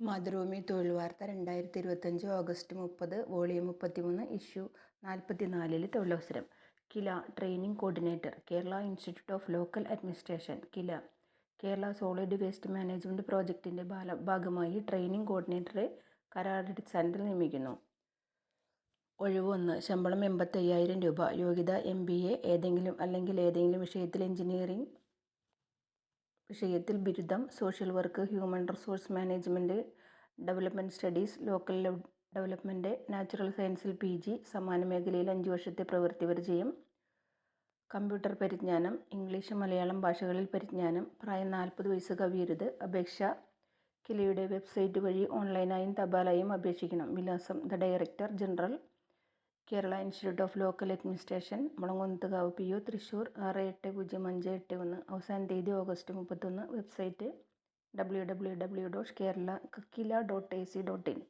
മാതൃഭൂമി തൊഴിൽ വാർത്ത രണ്ടായിരത്തി ഇരുപത്തഞ്ച് ഓഗസ്റ്റ് മുപ്പത് വോളിയം മുപ്പത്തിമൂന്ന് ഇഷ്യൂ നാൽപ്പത്തിനാലിൽ തൊഴിലവസരം. KILA training coordinator Kerala institute of local administration KILA. Kerala solid waste management പ്രോജക്റ്റിന്റെ ഭാഗമായി ട്രെയിനിങ് കോർഡിനേറ്ററെ കരാറടിസ്ഥാനത്തിൽ നിയമിക്കുന്നു. ഒഴിവ് ഒന്ന് ശമ്പളം എൺപത്തയ്യായിരം രൂപ. യോഗ്യത എം ബി എ ഏതെങ്കിലും അല്ലെങ്കിൽ ഏതെങ്കിലും വിഷയത്തിൽ എഞ്ചിനീയറിംഗ് വിഷയത്തിൽ ബിരുദം social work human resource management development studies local development natural സയൻസിൽ പി ജി സമാന മേഖലയിൽ അഞ്ച് വർഷത്തെ പ്രവൃത്തി പരിചയം കമ്പ്യൂട്ടർ പരിജ്ഞാനം ഇംഗ്ലീഷ് മലയാളം ഭാഷകളിൽ പരിജ്ഞാനം പ്രായം നാൽപ്പത് വയസ്സ് കവിയരുത് അപേക്ഷ കിലയുടെ വെബ്സൈറ്റ് വഴി ഓൺലൈനായും തപാലായും അപേക്ഷിക്കണം. വിലാസം the director general Kerala institute of local administration Mulankunnathukavu P O Thrissur ആറ് എട്ട് പൂജ്യം അഞ്ച് എട്ട് ഒന്ന്. അവസാന തീയതി ഓഗസ്റ്റ് മുപ്പത്തൊന്ന്. Website W W W dot Kerala KILA dot A C dot in